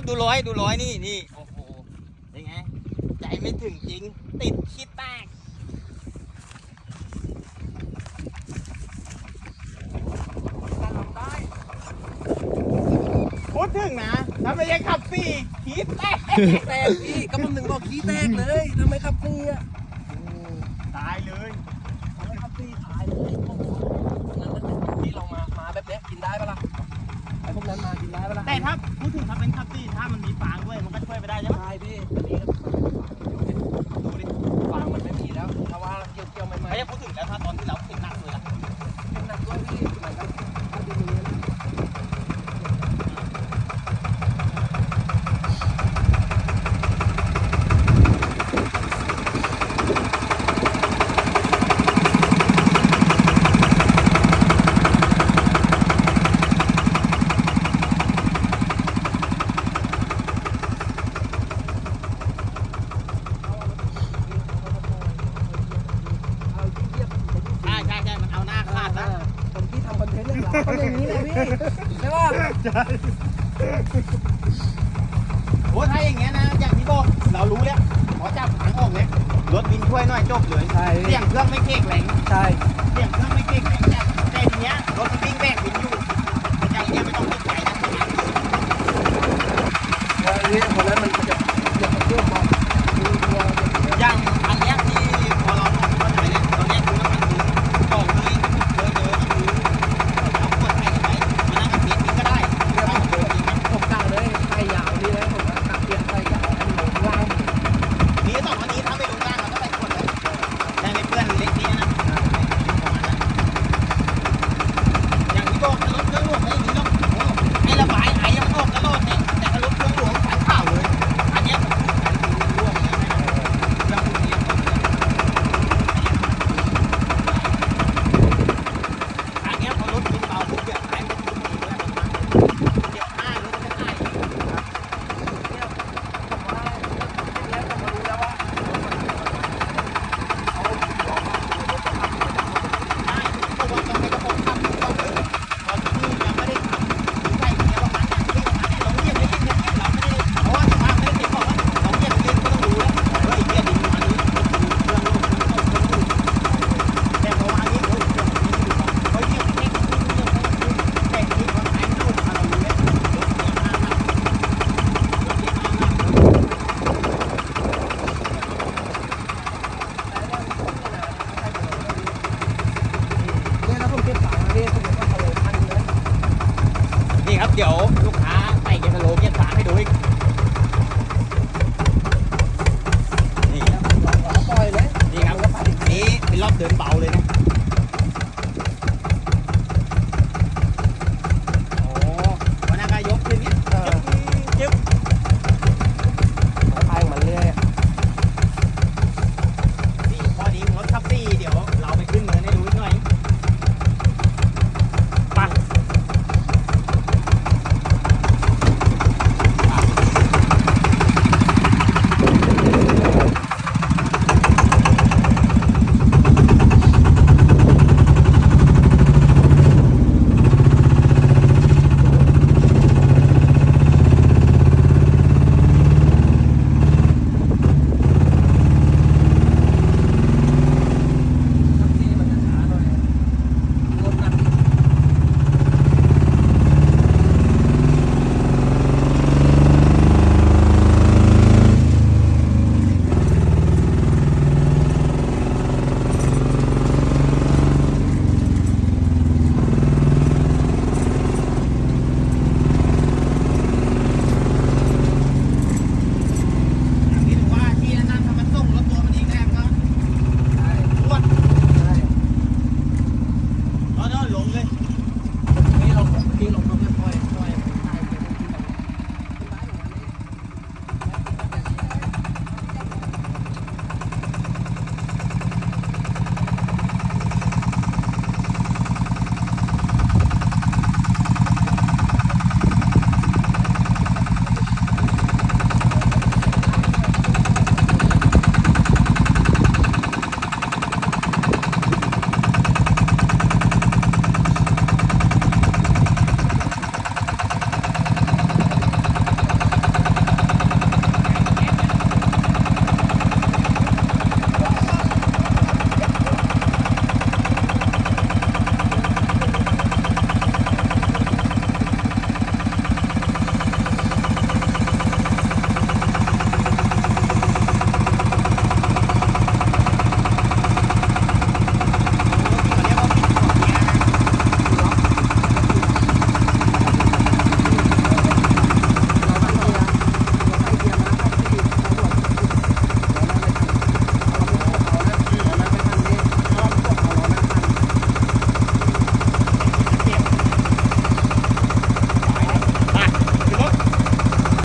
ับดูร้อยดูร้อยนี่นี่โอ้โหยังไงใจไม่ถึงจริง ติดคิดแตกพูดถึงนะทำไมยังขับสี่คิดแตกแตกพี่กำลังหนึ่งบอกคิดแตกเลยทำไมขับสี่อะตายเลยทำไมขับสี่ตายเลยพวกนั้นที่เรามามาแบบเนี้ยกินได้ปะล่ะไอ้พวกนั้นมากินได้ปะล่ะแต่ถ้า ถ้าเป็นทับซี่ถ้ามันมีฟางด้วยมันก็ช่วยไปได้ใช่ไหมใช่พี่ พี่ใช่ป่ะโอ้ถ้าอย่างเงี้ยนะอย่างที่บอกเรารู้แล้วขอจับหางออกเลยรถบินช่วยหน่อยจบเลยใช่ เสี่ยงเครื่องไม่เก่งแรงใช่ เสี่ยงเครื่องไม่เก่งแรง